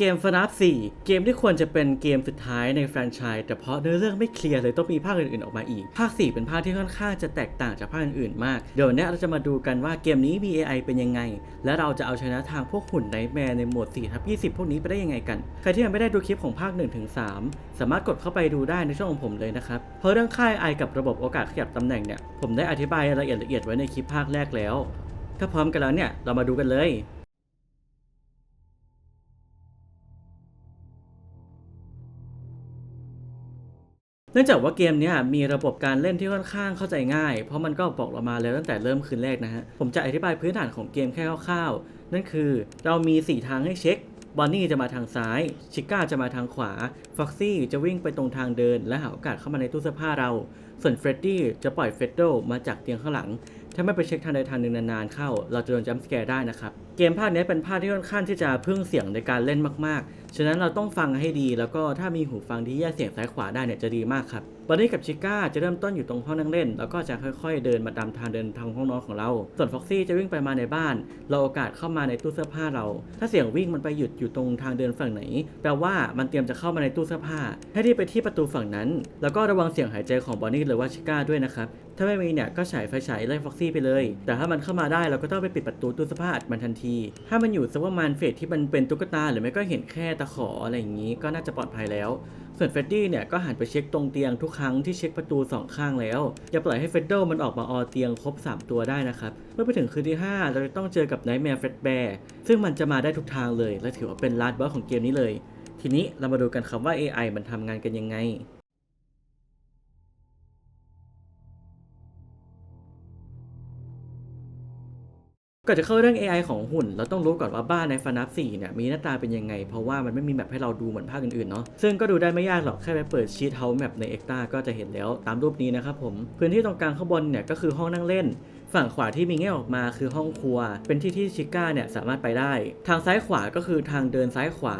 เกม FNAF 4 เกมที่ควรจะเป็นเกมสุดท้ายในแฟรนไชส์แต่เพราะเนื้อเรื่องไม่เคลียร์เลยต้องมีภาคอื่นๆออกมาอีก ภาค 4 เป็นภาคที่ค่อนข้างจะแตกต่างจากภาคอื่นๆมาก เดี๋ยววันนี้เราจะมาดูกันว่าเกมนี้ AI เป็นยังไง และเราจะเอาชนะทางพวกหุ่นไนแมร์ในโหมด4ทับ20 พวกนี้ไปได้ยังไงกัน ใครที่ยังไม่ได้ดูคลิปของภาค 1 ถึง 3 สามารถกดเข้าไปดูได้ในช่องของผมเลยนะครับ เพราะเรื่องค่าย AI กับระบบโอกาสขยับตำแหน่งเนี่ยผมได้อธิบายรายละเอียดละเอียดไว้ในคลิปภาคแรกแล้ว ถ้าพร้อมกันแล้วเนี่ยเรามาดูกันเลย นื่องจากว่าเกมนี้มีระบบการเล่นที่ค่อนข้างเข้าใจง่าย เพราะมันก็บอกเรามาแล้วตั้งแต่เริ่มคืนแรกนะฮะ ผมจะอธิบายพื้นฐานของเกมแค่คร่าวๆ นั่นคือเรามี 4 ทางให้เช็คบอนนี่จะมาทางซ้าย ชิก้าจะมาทางขวา ฟ็อกซี่จะวิ่งไปตรงทางเดิน และหาโอกาสเข้ามาในตู้เสื้อผ้าเรา ส่วนเฟรดดี้จะปล่อยเฟรดโดมาจากเตียงข้างหลัง ถ้าไม่ไปเช็คทางใดทางหนึ่งนานๆเข้า เราจะโดนจัมป์สแกร์ได้นะครับ เกมภาคนี้เป็นภาคที่ค่อนข้างที่จะพึ่งเสียงในการเล่นมากๆ ฉะนั้นเราต้องฟังให้ดีแล้วก็ถ้ามีหูฟังที่แยกเสียงซ้ายขวาได้เนี่ยจะดีมากครับบอนนี่กับชิก้าจะเริ่มต้นอยู่ตรงห้องนั่งเล่น แล้วก็จะค่อยๆ เดินมาตามทางเดินทางห้องนอนของเรา ส่วนฟ็อกซี่จะวิ่งไปมาในบ้าน เราโอกาสเข้ามาในตู้เสื้อผ้าเรา ถ้าเสียงวิ่งมันไปหยุดอยู่ตรงทางเดินฝั่งไหน แปลว่ามันเตรียมจะเข้ามาในตู้เสื้อผ้า ให้รีบไปที่ประตูฝั่งนั้น แล้วก็ระวังเสียงหายใจของบอนนี่หรือว่าชิก้าด้วยนะครับ ถ้าไม่มีเนี่ยก็ฉายไฟฉายไล่ฟ็อกซี่ไปเลย แต่ถ้ามันเข้ามาได้เราก็ต้องไปปิดประตูตู้เสื้อผ้ามันทันที ถ้ามันอยู่สักประมาณเฟสที่มันเป็นตุ๊กตาหรือไม่ก็เห็นแค่ตะขออะไรอย่างนี้ก็น่าจะปลอดภัยแล้ว ส่วนเฟดดี้เนี่ยก็หันไปเช็คตรงเตียงทุกครั้งที่เช็คประตูสองข้างแล้ว อย่าปล่อยให้เฟดโดมันออกมาออเตียงครบ 3 ตัวได้นะครับ เมื่อไปถึงคืนที่ 5 เราจะต้องเจอกับไนท์แมร์เฟดแบร์ซึ่งมันจะมาได้ทุกทางเลย และถือว่าเป็นลาดบอสของเกมนี้เลย ทีนี้เรามาดูกันครับว่า AI มันทำงานกันยังไง ก่อนจะเข้าเรื่อง AI ของหุ่น เราต้องรู้ก่อนว่าบ้านในฟานัปสี่เนี่ยมีหน้าตาเป็นยังไง เพราะว่ามันไม่มีแมปให้เราดูเหมือนภาคอื่นๆเนาะซึ่งก็ดูได้ไม่ยากหรอกแค่ไปเปิดชีทเฮาส์แมปในเอ็กตาก็จะเห็นแล้วตามรูปนี้นะครับผม พื้นที่ตรงกลางข้างบนเนี่ยก็คือห้องนั่งเล่น ฝั่งขวาที่มีแง่ออกมาคือห้องครัว เป็นที่ที่ชิก้าเนี่ยสามารถไปได้ ทางซ้ายขวาก็คือทางเดินซ้ายขวา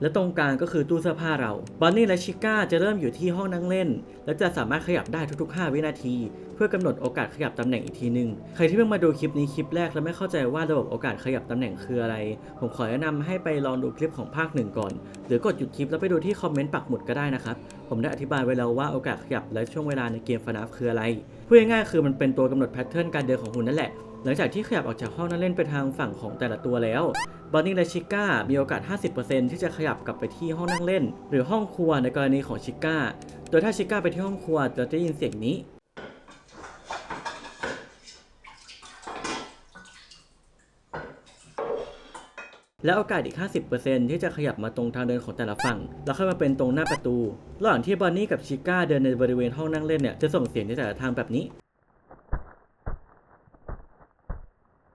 และตรงกลางก็คือตู้เสื้อผ้าเราบอนนี่และชิก้าจะเริ่มอยู่ที่ห้องนั่งเล่น และจะสามารถขยับได้ทุกๆ 5 วินาที เพื่อกำหนดโอกาสขยับตำแหน่งอีกทีหนึ่งใครที่เพิ่งมาดูคลิปนี้คลิปแรกแล้วไม่เข้าใจว่าระบบโอกาสขยับตำแหน่งคืออะไร ผมขอแนะนำให้ไปลองดูคลิปของภาคหนึ่งก่อน หรือกดหยุดคลิปแล้วไปดูที่คอมเมนต์ปักหมุดก็ได้นะครับผมได้อธิบายไว้แล้วว่าโอกาสขยับและช่วงเวลาในเกมฟนาฟคืออะไรพูดง่ายๆคือมันเป็นตัวกำหนดแพทเทิร์นการเดินของหุ่นนั่นแหละ หลังจากที่ขยับออกจากห้องนั่งเล่นไปทางฝั่งของแต่ละตัวแล้วบอนนี่และชิก้ามีโอกาส 50%ที่จะขยับกลับไปที่ห้องนั่งเล่น หรือห้องครัวในกรณีของชิก้า โดยถ้าชิก้าไปที่ห้องครัวเราจะได้ยินเสียงนี้และโอกาสอีก 50%ที่จะขยับมาตรงทางเดินของแต่ละฝั่ง แล้วค่อยมาเป็นตรงหน้าประตู ระหว่างที่บอนนี่กับชิก้าเดินในบริเวณห้องนั่งเล่นเนี่ย จะส่งเสียงในแต่ละทางแบบนี้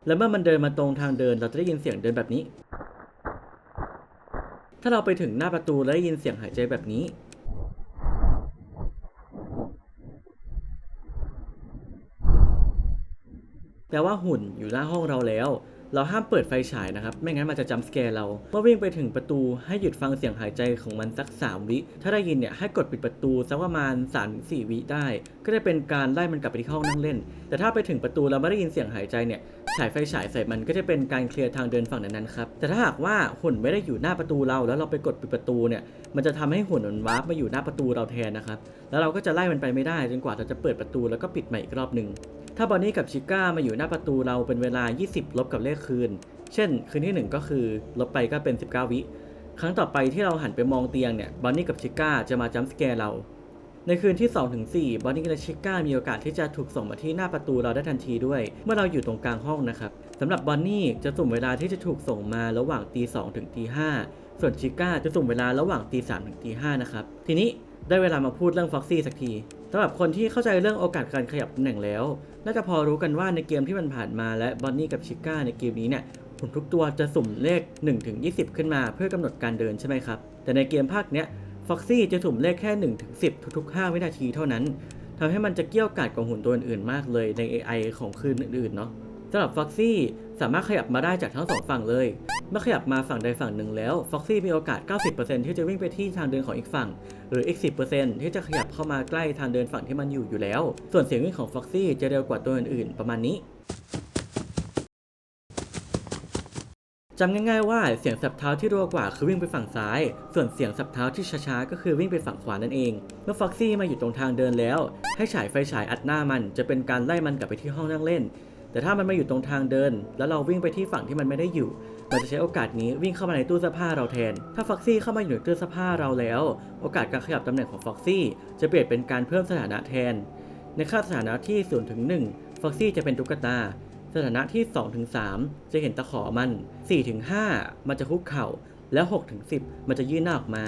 แล้วเมื่อมันเดินมาตรงทางเดินเราจะได้ยินเสียงเดินแบบนี้ ถ้าเราไปถึงหน้าประตูแล้วได้ยินเสียงหายใจแบบนี้ แปลว่าหุ่นอยู่หน้าห้องเราแล้ว เราห้ามเปิดไฟฉายนะครับ ไม่งั้นมันจะจัมป์สแกร์เรา เมื่อวิ่งไปถึงประตูให้หยุดฟังเสียงหายใจของมันสัก 3 วิ ถ้าได้ยินเนี่ยให้กดปิดประตูสักประมาณ 3-4 วิได้ ก็จะเป็นการไล่มันกลับไปที่ห้องนั่งเล่น แต่ถ้าไปถึงประตูแล้วไม่ได้ยินเสียงหายใจเนี่ย ฉายไฟฉายใส่มันก็จะเป็นการเคลียร์ทางเดินฝั่งนั้นๆครับ แต่ถ้าหากว่าหุ่นไม่ได้อยู่หน้าประตูเรา แล้วเราไปกดปิดประตูเนี่ย มันจะทำให้หุ่นมันวาร์ปมาอยู่หน้าประตูเราแทนนะครับ แล้วเราก็จะไล่มันไปไม่ได้จนกว่าเราจะเปิดประตูแล้วก็ปิดใหม่อีกรอบหนึ่ง ถ้าบอนนี่กับชิก้ามาอยู่หน้าประตูเราเป็นเวลา 20 ลบกับเลขคืน เช่น คืนที่ 1 ก็คือลบไปก็เป็น 19 วิ ครั้งต่อไปที่เราหันไปมองเตียงเนี่ย บอนนี่กับชิก้าจะมาจัมป์สแกร์เรา ในคืนที่ 2-4 บอนนี่และชิก้ามีโอกาสที่จะถูกส่งมาที่หน้าประตูเราได้ทันทีด้วย เมื่อเราอยู่ตรงกลางห้องนะครับสำหรับบอนนี่จะสุ่มเวลาที่จะถูกส่งมาระหว่างตี2ถึงตี5ส่วนชิก้าจะสุ่มเวลาระหว่างตี3ถึงตี5นะครับทีนี้ได้เวลามาพูดเรื่องฟ็อกซี่สักทีสำหรับคนที่เข้าใจเรื่องโอกาสการขยับตำแหน่งแล้ว น่าจะพอรู้กันว่าในเกมที่มันผ่านมาและบอนนี่กับชิก้าในเกมนี้เนี่ยหุ่นทุกตัวจะสุ่มเลข1ถึง20 ขึ้นมา เพื่อกำหนดการเดินใช่ไหมครับแต่ในเกมภาคเนี้ย ฟ็อกซี่จะสุ่มเลขแค่1ถึง10ทุกๆ 5 วินาทีเท่านั้นทำให้มันจะเกี่ยวกาดกับหุ่นตัวอื่นๆมากเลยใน AI ของคืนอื่นๆเนาะสำหรับฟ็อกซี่สามารถขยับมาได้จากทั้งสองฝั่งเลย เมื่อขยับมาฝั่งใดฝั่งหนึ่งแล้วฟ็อกซี่มีโอกาส 90%ที่จะวิ่งไปที่ทางเดินของอีกฝั่ง หรืออีก 10%ที่จะขยับเข้ามาใกล้ทางเดินฝั่งที่มันอยู่อยู่แล้ว ส่วนเสียงวิ่งของฟ็อกซี่จะเร็วกว่าตัวอื่นๆ ประมาณนี้ จำง่ายๆว่าเสียงสับเท้าที่รัวกว่าคือวิ่งไปฝั่งซ้าย ส่วนเสียงสับเท้าที่ช้าๆก็คือวิ่งไปฝั่งขวานั่นเอง เมื่อฟ็อกซี่มาอยู่ตรงทางเดินแล้ว ให้ฉายไฟฉายอัดหน้ามันจะเป็นการไล่มันกลับไปที่ห้องนั่งเล่น แต่ถ้ามันมาอยู่ตรงทางเดิน แล้วเราวิ่งไปที่ฝั่งที่มันไม่ได้อยู่เราจะใช้โอกาสนี้วิ่งเข้ามาในตู้เสื้อผ้าเราแทน ถ้าฟ็อกซี่เข้ามาอยู่ในตู้เสื้อผ้าเราแล้ว โอกาสการขยับตำแหน่งของฟ็อกซี่จะเปลี่ยนเป็นการเพิ่มสถานะแทน ในค่าสถานะที่0ถึง1ฟ็อกซี่จะเป็นตุ๊กตา สถานะที่2ถึง3จะเห็นตะขอมัน4ถึง5มันจะคุกเข่า แล้ว6ถึง10 มันจะยื่นหน้าออกมา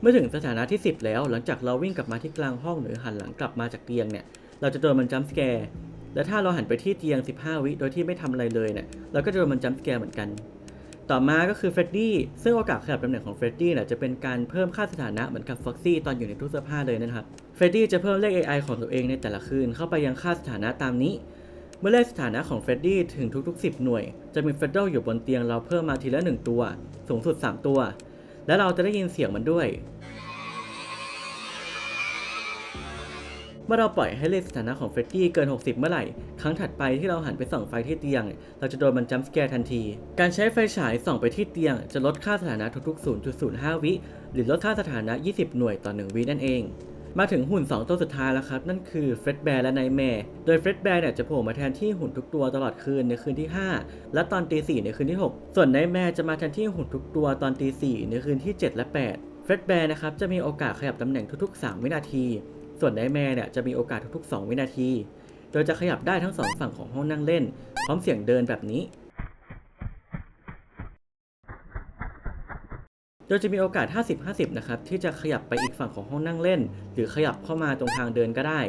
เมื่อถึงสถานะที่ 10 แล้ว หลังจากเราวิ่งกลับมาที่กลางห้องหรือหันหลังกลับมาจากเตียงเนี่ย เราจะโดนมันจัมป์สแกร์ และถ้าเราหันไปที่เตียง 15 วิ โดยที่ไม่ทำอะไรเลยเนี่ย เราก็จะโดนมันจัมป์สแกร์เหมือนกัน ต่อมาก็คือเฟรดดี้ ซึ่งโอกาสขยับตำแหน่งของเฟรดดี้เนี่ยจะเป็นการเพิ่มค่าสถานะเหมือนกับฟ็อกซี่ตอนอยู่ในตู้เสื้อผ้าเลยนะครับ เฟรดดี้จะเพิ่มเลข AI ของตัวเองในแต่ละคืนเข้าไปยังค่าสถานะตามนี้ เมื่อเลขสถานะของเฟรดดี้ถึงทุกๆ 10 หน่วย จะมีเฟรดเดลอยู่บนเตียงเราเพิ่มมาทีละ 1 ตัว สูงสุด 3 ตัว และเราจะได้ยินเสียงมันด้วย เมื่อเราปล่อยให้เลขสถานะของเฟรดดี้เกิน 60 เมื่อไหร่ ครั้งถัดไปที่เราหันไปส่องไฟที่เตียง เราจะโดนมันจัมป์สแกร์ทันที การใช้ไฟฉายส่องไปที่เตียง จะลดค่าสถานะทุกๆ 0.05 วิ หรือลดค่าสถานะ 20 หน่วยต่อ 1 วินั่นเอง มาถึงหุ่น 2 ตัวสุดท้ายแล้วครับ นั่นคือเฟรดแบร์และไนแมร์โดยเฟรดแบร์เนี่ยจะโผล่มาแทนที่หุ่นทุกตัวตลอดคืนในคืนที่ 5 และตอนตี4ในคืนที่ 6 ส่วนไนแมร์จะมาแทนที่หุ่นทุกตัวตอนตี4ในคืนที่ 7 และ 8 เฟรดแบร์นะครับจะมีโอกาสขยับตำแหน่งทุกๆ 3 วินาที ส่วนไนแมร์เนี่ยจะมีโอกาสทุกๆ 2 วินาที โดยจะขยับได้ทั้งสองฝั่งของห้องนั่งเล่น พร้อมเสียงเดินแบบนี้ โดยจะมีโอกาส 50-50 นะครับ ที่จะขยับไปอีกฝั่งของห้องนั่งเล่น หรือขยับเข้ามาตรงทางเดินก็ได้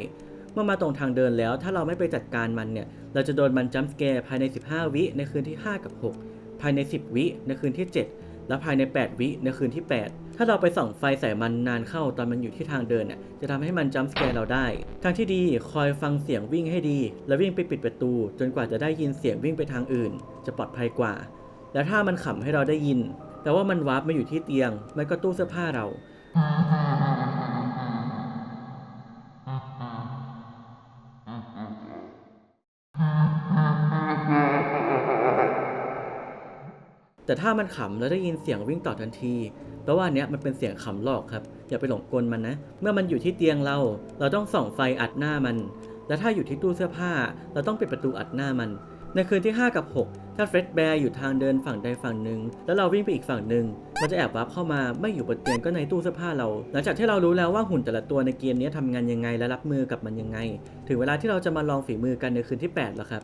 เมื่อมาตรงทางเดินแล้ว ถ้าเราไม่ไปจัดการมันเนี่ย เราจะโดนมันจัมป์สแกร์ภายใน 15 วิ ในคืนที่ 5 กับ 6 ภายใน 10 วิในคืนที่ 7 และภายใน 8 วิในคืนที่ 8 ถ้าเราไปส่องไฟใส่มันนานเข้าตอนมันอยู่ที่ทางเดินเนี่ยจะทำให้มันจัมป์สแกร์เราได้ ทางที่ดีคอยฟังเสียงวิ่งให้ดี แล้ววิ่งไปปิดประตู จนกว่าจะได้ยินเสียงวิ่งไปทางอื่น จะปลอดภัยกว่า และถ้ามันขำให้เราได้ยิน แต่ว่ามันวาร์ปมาอยู่ที่เตียงไม่ก็ตู้เสื้อผ้าเรา แต่ถ้ามันขำแล้วได้ยินเสียงวิ่งต่อทันที แปลว่าอันเนี้ยมันเป็นเสียงขำหลอกครับ อย่าไปหลงกลมันนะ เมื่อมันอยู่ที่เตียงเรา เราต้องส่องไฟอัดหน้ามัน และถ้าอยู่ที่ตู้เสื้อผ้า เราต้องปิดประตูอัดหน้ามัน ในคืนที่ 5 กับ 6 ถ้าเฟร็ดแบร์อยู่ทางเดินฝั่งใดฝั่งหนึ่งแล้วเราวิ่งไปอีกฝั่งหนึ่งมันจะแอบวับเข้ามาไม่อยู่บนเตียงก็ในตู้เสื้อผ้าเรา หลังจากที่เรารู้แล้วว่าหุ่นแต่ละตัวในเกมนี้ทำงานยังไงและรับมือกับมันยังไง ถึงเวลาที่เราจะมาลองฝีมือกันในคืนที่8แล้วครับ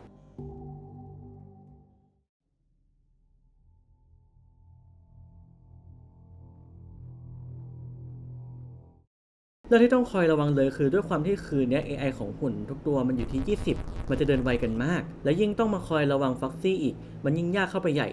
รื่องที่ต้องคอยระวังเลยคือด้วยความที่คืนนี้ AI ของหุ่นทุกตัวมันอยู่ที่ 20 มันจะเดินไวกันมาก และยิ่งต้องมาคอยระวังฟ็อกซี่อีก มันยิ่งยากเข้าไปใหญ่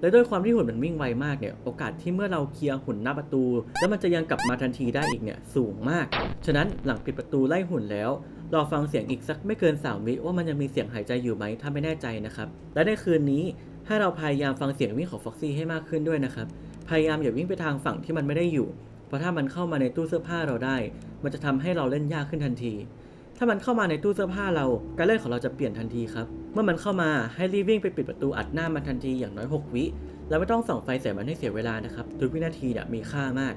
และด้วยความที่หุ่นมันวิ่งไวมากเนี่ย โอกาสที่เมื่อเราเคลียร์หุ่นหน้าประตู แล้วมันจะยังกลับมาทันทีได้อีกเนี่ยสูงมาก ฉะนั้นหลังปิดประตูไล่หุ่นแล้วรอฟังเสียงอีกสักไม่เกิน 3 วิว่ามันยังมีเสียงหายใจอยู่ไหมถ้าไม่แน่ใจนะครับ และในคืนนี้ให้เราพยายามฟังเสียงวิ่งของฟ็อกซี่ให้มากขึ้นด้วยนะครับ พยายามอย่าวิ่งไปทางฝั่งที่มันไม่ได้อยู่ ราะถ้ามันเข้ามาในตู้เสื้อผ้าเราได้ มันจะทำให้เราเล่นยากขึ้นทันที ถ้ามันเข้ามาในตู้เสื้อผ้าเรา การเล่นของเราจะเปลี่ยนทันทีครับ เมื่อมันเข้ามาให้รีบวิ่งไปปิดประตูอัดหน้ามันทันทีอย่างน้อย 6 วิ แล้วไม่ต้องส่องไฟใส่มันให้เสียเวลานะครับ ทุกวินาทีเนี่ยมีค่ามาก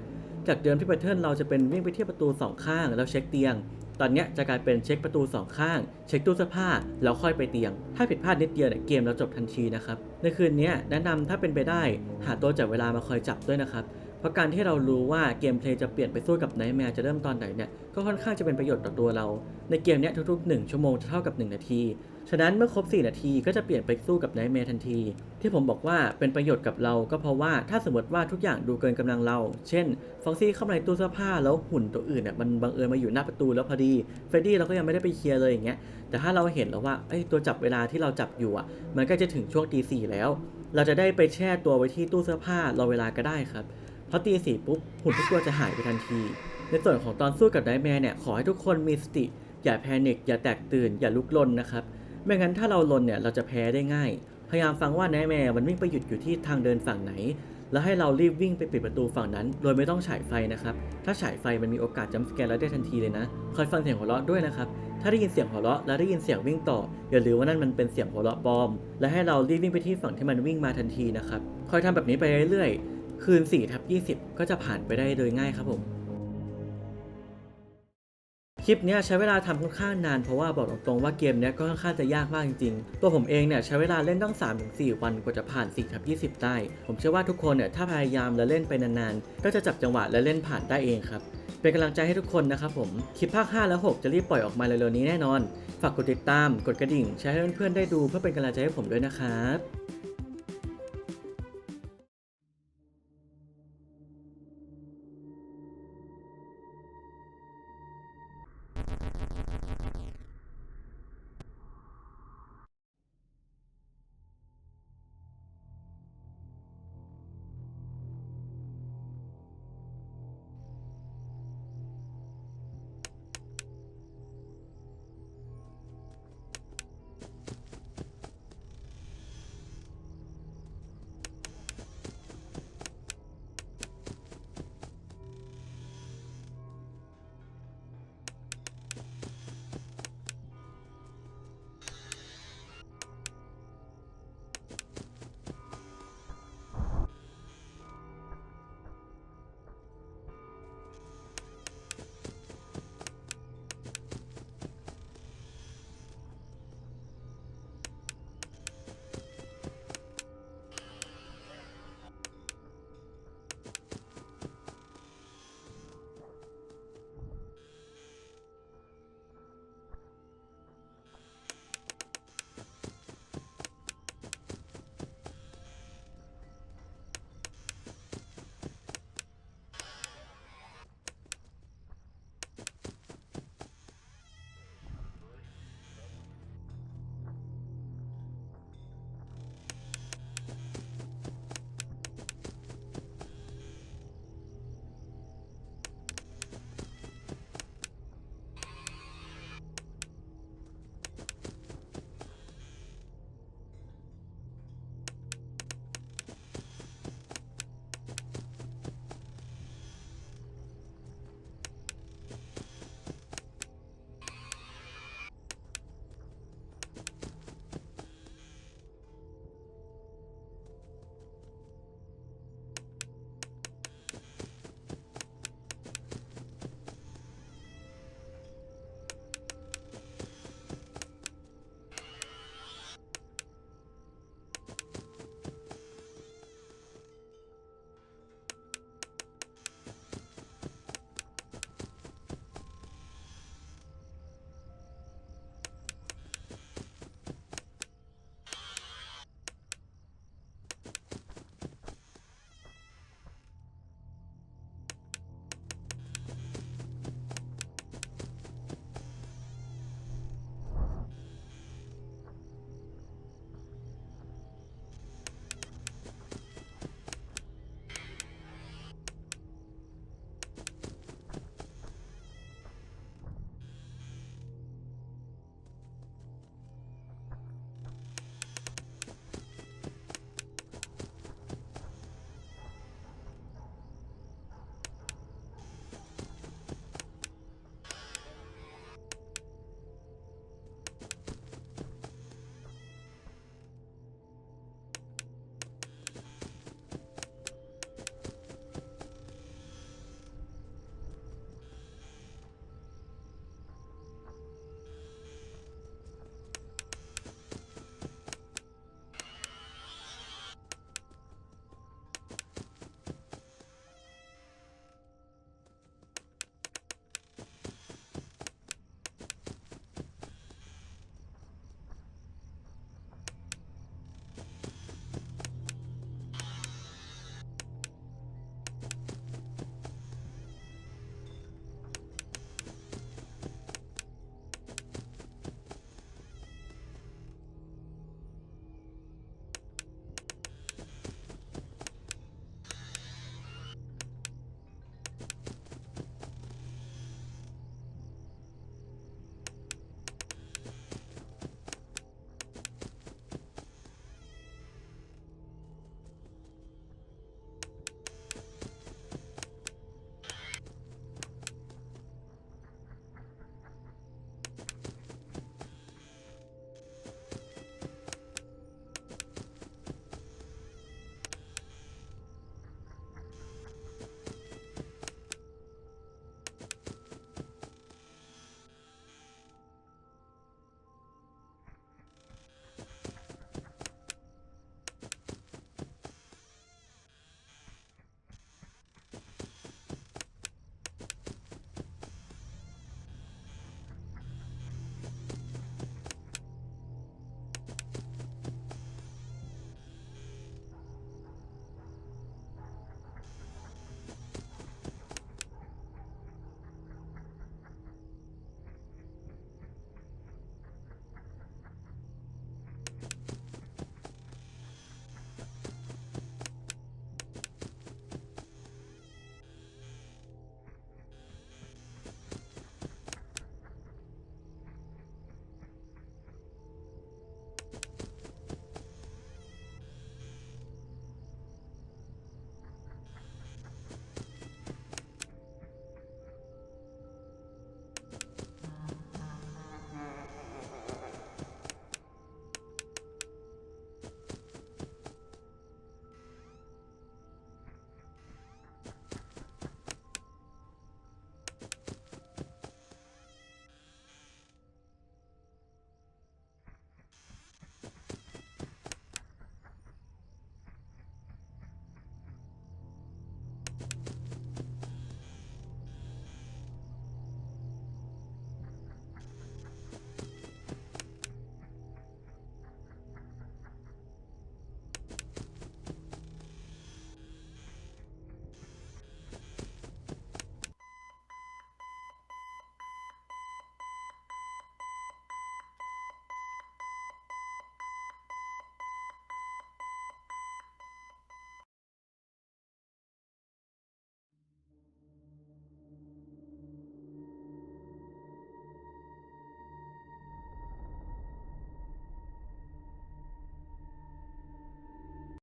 จากเดิมที่แพทเทิร์นเราจะเป็นวิ่งไปที่ประตูสองข้างแล้วเช็คเตียง ตอนนี้จะกลายเป็นเช็คประตูสองข้าง เช็คตู้เสื้อผ้าแล้วค่อยไปเตียง ถ้าผิดพลาดนิดเดียวเนี่ยเกมเราจบทันทีนะครับ ในคืนนี้แนะนำถ้าเป็นไปได้ หาตัวจับเวลามาคอยจับด้วยนะครับ เพราะการที่เรารู้ว่าเกมเพลย์จะเปลี่ยนไปสู้กับไนท์แมร์จะเริ่มตอนไหนเนี่ยก็ค่อนข้างจะเป็นประโยชน์ต่อตัวเรา ในเกมเนี้ยทุกๆ 1 ชั่วโมงจะเท่ากับ 1 นาที ฉะนั้นเมื่อครบ 4 นาทีก็จะเปลี่ยนไปสู้กับไนท์แมร์ทันที ที่ผมบอกว่าเป็นประโยชน์กับเราก็เพราะว่าถ้าสมมติว่าทุกอย่างดูเกินกำลังเรา เช่นฟ็อกซี่เข้ามาในตู้เสื้อผ้าแล้วหุ่นตัวอื่นเนี่ยมันบังเอิญมาอยู่หน้าประตูแล้วพอดีเฟรดดี้เราก็ยังไม่ได้ไปเคลียร์เลยอย่างเงี้ยแต่ถ้าเราเห็นแล้วว่าไอ้ตัวจับเวลาที่เราจับอยู่อะมันก็จะถึงช่วงตีสี่แล้ว เราจะได้ไปแช่ตัวไว้ที่ตู้เสื้อผ้ารอเวลาก็ได้ครับ เพราะตีสี่ปุ๊บหุ่นทุกตัวจะหายไปทันที ในส่วนของตอนสู้กับไนท์แมร์เนี่ยขอให้ทุกคนมีสติ อย่าแพนิคอย่าแตกตื่น อย่าลุกลนนะครับไม่งั้นถ้าเราลนเนี่ยเราจะแพ้ได้ง่าย พยายามฟังว่าไนท์แมร์มันวิ่งไปหยุดอยู่ที่ทางเดินฝั่งไหน แล้วให้เรารีบวิ่งไปปิดประตูฝั่งนั้น โดยไม่ต้องฉายไฟนะครับถ้าฉายไฟมันมีโอกาสจัมป์สแกร์แล้วได้ทันทีเลยนะคอยฟังเสียงหัวเราะด้วยนะครับถ้าได้ยินเสียงหัวเราะแล้วได้ยินเสียงวิ่งต่อ อย่าลืมว่านั่นมันเป็นเสียงหัวเราะปลอม และให้เรารีบวิ่งไปที่ฝั่งที่มันวิ่งมาทันทีนะครับคอยทำแบบนี้ไปเรื่อยๆ คืน4ทับ20 ก็จะผ่านไปได้โดยง่ายครับผม คลิปนี้ใช้เวลาทำค่อนข้างนานเพราะว่าบอกตรงๆว่าเกมนี้ก็ค่อนข้างจะยากมากจริงๆ ตัวผมเองเนี่ยใช้เวลาเล่นตั้ง 3-4 วันกว่าจะผ่าน4ทับ20 ได้ ผมเชื่อว่าทุกคนเนี่ยถ้าพยายามและเล่นไปนานๆ ก็จะจับจังหวะและเล่นผ่านได้เองครับเป็นกำลังใจให้ทุกคนนะครับผม คลิปภาค 5 และ 6 จะรีบปล่อยออกมาเร็วๆนี้แน่นอน ฝากกดติดตาม กดกระดิ่งแชร์ให้เพื่อนๆได้ดูเพื่อเป็นกำลังใจให้ผมด้วยนะครับ